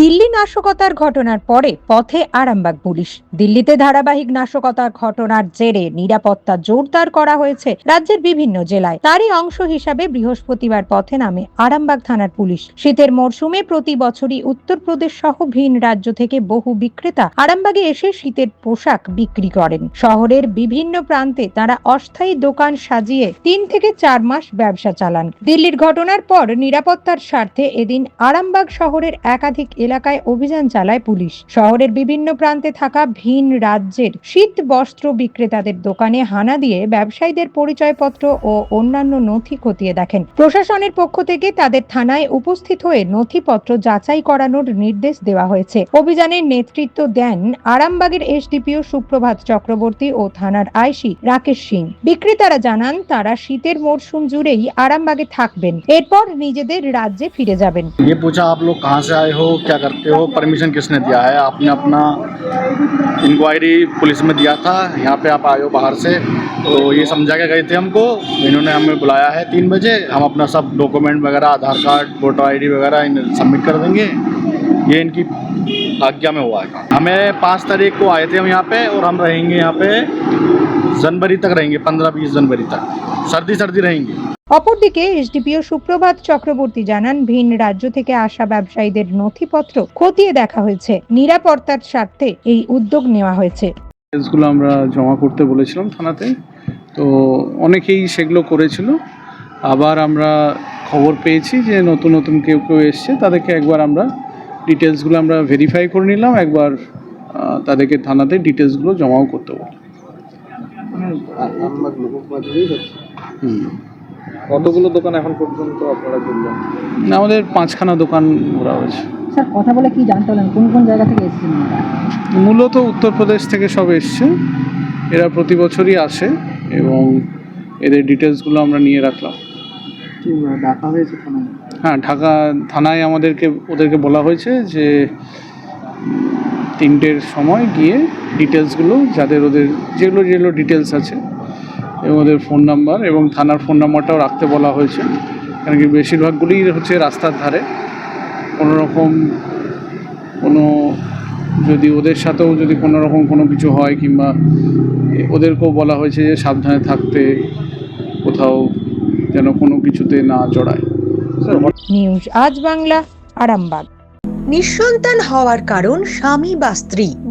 দিল্লি নাশকতার ঘটনার পরে পথে আরামবাগ পুলিশ। দিল্লিতে ধারাবাহিক নাশকতার ঘটনার জেরে নিরাপত্তা জোরদার করা হয়েছে রাজ্যের বিভিন্ন জেলায়। তারই অংশ হিসাবে বৃহস্পতিবার পথে নামে আরামবাগ থানার পুলিশ। শীতের মরশুমে প্রতি বছরই উত্তরপ্রদেশ সহ ভিন রাজ্য থেকে বহু বিক্রেতা আরামবাগে এসে শীতের পোশাক বিক্রি করেন। শহরের বিভিন্ন প্রান্তে তারা অস্থায়ী দোকান সাজিয়ে তিন থেকে চার মাস ব্যবসা চালান। দিল্লির ঘটনার পর নিরাপত্তার স্বার্থে এদিন আরামবাগ শহরের একাধিক এলাকায় অভিযান চালায় পুলিশ শহরের বিভিন্ন প্রান্তে থাকা ভিন রাজ্যের শীত বস্ত্র বিক্রেতাদের দোকানে হানা দিয়ে ব্যবসায়ীদের পরিচয়পত্র ও অন্যান্য নথি খতিয়ে দেখেন প্রশাসনের পক্ষ থেকে তাদের থানায় উপস্থিত হয়ে নথিপত্র যাচাই করানোর নির্দেশ দেওয়া হয়েছে অভিযানের নেতৃত্ব দেন আরামবাগের এসডিপিও সুপ্রভাত চক্রবর্তী ও থানার আইসি রাকেশ সিং বিক্রেতারা জানান তারা শীতের মরশুম জুড়েই আরামবাগে থাকবেন এরপর নিজেদের রাজ্যে ফিরে যাবেন ये पूछा आप लोग कहाँ से आए हो क्या करते हो? परमिशन किसने दिया है? आपने अपना इंक्वायरी पुलिस में दिया था। यहाँ पे आप आए हो बाहर से। तो ये समझा के गए थे हमको। इन्होंने हमें बुलाया है तीन बजे। हम अपना सब डॉक्यूमेंट वगैरह, आधार कार्ड वोटर आईडी वगैरह सबमिट कर देंगे। ये इनकी आज्ञा में हुआ है। हमें पाँच तारीख को आए थे हम यहाँ पे और हम रहेंगे यहाँ पे जनवरी तक रहेंगे पंद्रह बीस जनवरी तक सर्दी सर्दी रहेंगे অপরদিকে এসডিপিও সুপ্রভাত চক্রবর্তী জানান ভিন রাজ্য থেকে আসা ব্যবসায়ীদের নথিপত্র খতিয়ে দেখা হয়েছে নিরাপত্তার স্বার্থে এই উদ্যোগ নেওয়া হয়েছে কেসগুলো আমরা জমা করতে বলেছিলাম থানাতে তো অনেকেই সেগুলো করেছিল আবার আমরা খবর পেয়েছি যে নতুন নতুন কেউ কেউ এসছে তাদেরকে একবার আমরা ডিটেলসগুলো আমরা ভেরিফাই করে নিলাম একবার আহ, তাদেরকে থানাতে ডিটেলসগুলো জমাও করতে বলি হুম কতগুলো দোকান এখন পর্যন্ত আপনারা করলেন আমাদের পাঁচখানা দোকান ঘোরা হয়েছে। স্যার কথা বলে কি জানতে পারলেন? কোন কোন জায়গা থেকে এসেছেন মূলত উত্তরপ্রদেশ থেকে সব এসছে। এরা প্রতি বছরই আসে এবং এদের ডিটেলসগুলো আমরা নিয়ে রাখলাম। হয়েছে হ্যাঁ ঢাকা থানায় আমাদেরকে ওদেরকে বলা হয়েছে যে তিনটের সময় গিয়ে ডিটেলসগুলো যাদের ওদের যেগুলো যেগুলো ডিটেলস আছে এবং ওদের ফোন নাম্বার এবং থানার ফোন নাম্বারটাও রাখতে বলা হয়েছে। কারণ কি বেশিরভাগগুলিই হচ্ছে রাস্তার ধারে। কোনো রকম কোনো যদি ওদের সাথেও যদি কোনো রকম কোনো কিছু হয় কিংবা ওদেরকেও বলা হয়েছে যে সাবধানে থাকতে কোথাও যেন কোনো কিছুতে না জড়ায়। নিউজ আজ বাংলা, আরামবাগ। নিঃসন্তান হওয়ার কারণ স্বামী বা স্ত্রী।